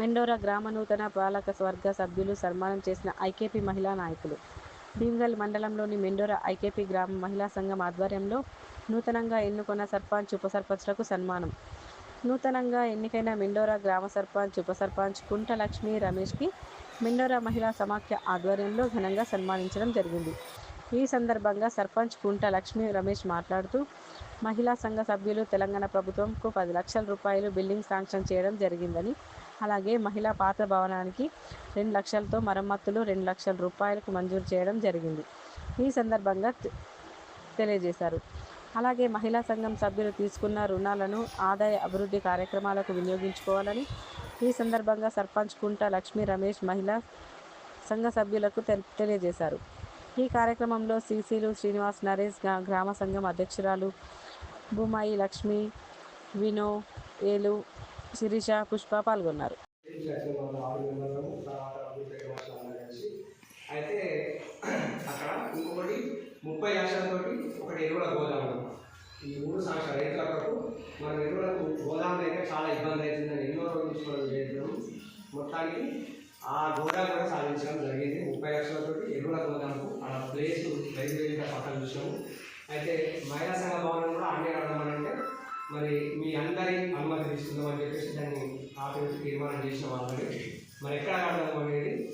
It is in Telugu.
మెండోరా గ్రామ నూతన పాలక వర్గ సభ్యులు సన్మానం చేసిన ఐకేపీ మహిళా నాయకులు. భీమ్గల్ మండలంలోని మెండోరా ఐకేపీ గ్రామ మహిళా సంఘం ఆధ్వర్యంలో నూతనంగా ఎన్నుకున్న సర్పంచ్ ఉప సర్పంచ్లకు సన్మానం. నూతనంగా ఎన్నికైన మెండోరా గ్రామ సర్పంచ్ ఉప సర్పంచ్ కుంట లక్ష్మి రమేష్కి మెండోరా మహిళా సమాఖ్య ఆధ్వర్యంలో ఘనంగా సన్మానించడం జరిగింది. ఈ సందర్భంగా సర్పంచ్ కుంట లక్ష్మీ రమేష్ మాట్లాడుతూ మహిళా సంఘ సభ్యులు తెలంగాణ ప్రభుత్వంకు పది లక్షల రూపాయలు బిల్డింగ్ శాంక్షన్ చేయడం జరిగిందని అలాగే మహిళా పాత భవనానికి రెండు లక్షలతో మరమ్మతులు రెండు లక్షల రూపాయలకు మంజూరు చేయడం జరిగింది. ఈ సందర్భంగా తెలియజేశారు. అలాగే మహిళా సంఘం సభ్యులు తీసుకున్న రుణాలను ఆదాయ అభివృద్ధి కార్యక్రమాలకు వినియోగించుకోవాలని ఈ సందర్భంగా సర్పంచ్ కుంట లక్ష్మీ రమేష్ మహిళా సంఘ సభ్యులకు తెల్- తెలియజేశారు. ఈ కార్యక్రమంలో సీసీలు శ్రీనివాస్ నరేష్ గ్రామ సంఘం అధ్యక్షురాలు భూమాయి లక్ష్మి వినో ఏలు శిరీష పుష్ప పాల్గొన్నారు. అయితే అక్కడ ఇంకొకటి ముప్పై లక్షలతో ఒకటి ఎరువుల గోదాము ఈ మూడు సంవత్సరాల రైతుల కొరకు మన ఎరువులకు గోదాములు అయితే చాలా ఇబ్బంది అవుతుందని ఎన్నో రోజులు తీసుకోవడం చేద్దాం మొత్తానికి ఆ గోదాం కూడా సాధించడం జరిగింది. ముప్పై లక్షలతో ఎరువుల గోదాముకు ఆ ప్లేస్ రైతు పక్కన చూసాము. అయితే మహిళా సంఘ భవనం కూడా అన్నీ అంటే మరి మీ అందరి అను తీసుకుందామని చెప్పేసి దాన్ని ఆపేసి తీర్మానం చేసిన వాళ్ళని. మరి ఎక్కడ ఆడదాం అనేది